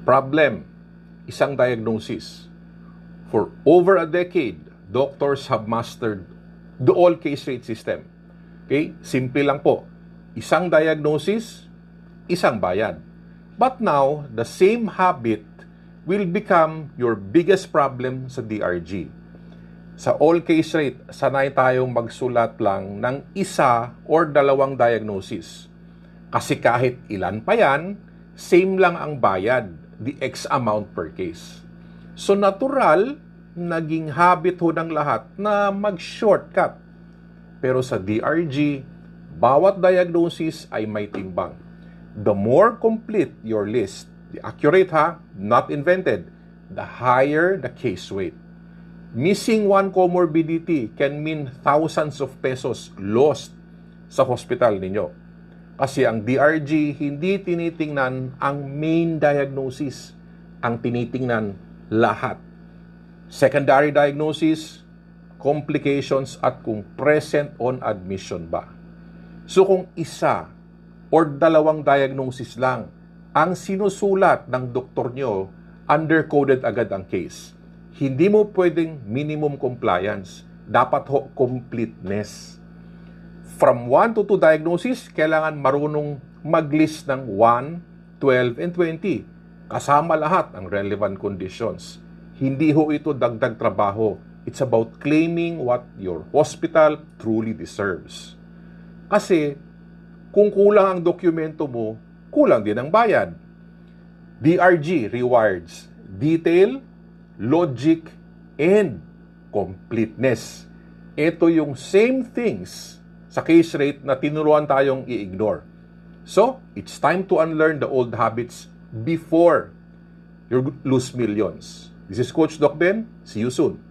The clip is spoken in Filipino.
Problem, isang diagnosis. For over a decade, doctors have mastered the all case rate system. Okay? Simple lang po. Isang diagnosis, isang bayad. But now, the same habit will become your biggest problem sa DRG. Sa all case rate, sanay tayong magsulat lang ng isa or dalawang diagnosis. Kasi kahit ilan pa yan, same lang ang bayad, the X amount per case. So natural, naging habit ho ng lahat na mag-shortcut. Pero sa DRG, bawat diagnosis ay may timbang. The more complete your list, the accurate ha, not invented, the higher the case weight. Missing one comorbidity can mean thousands of pesos lost sa hospital ninyo. Kasi ang DRG hindi tinitingnan ang main diagnosis, ang tinitingnan lahat. Secondary diagnosis, complications at kung present on admission ba. So kung isa or dalawang diagnosis lang ang sinusulat ng doktor nyo, under-coded agad ang case. Hindi mo pwedeng minimum compliance. Dapat ho completeness. From 1 to 2 diagnosis, kailangan marunong mag-list ng 1, 12, and 20. Kasama lahat ang relevant conditions. Hindi ho ito dagdag trabaho. It's about claiming what your hospital truly deserves. Kasi kung kulang ang dokumento mo, kulang din ang bayad. DRG rewards detail, logic, and completeness. Ito yung same things sa case rate na tinuruan tayong i-ignore. So, it's time to unlearn the old habits before you lose millions. This is Coach Doc Ben. See you soon.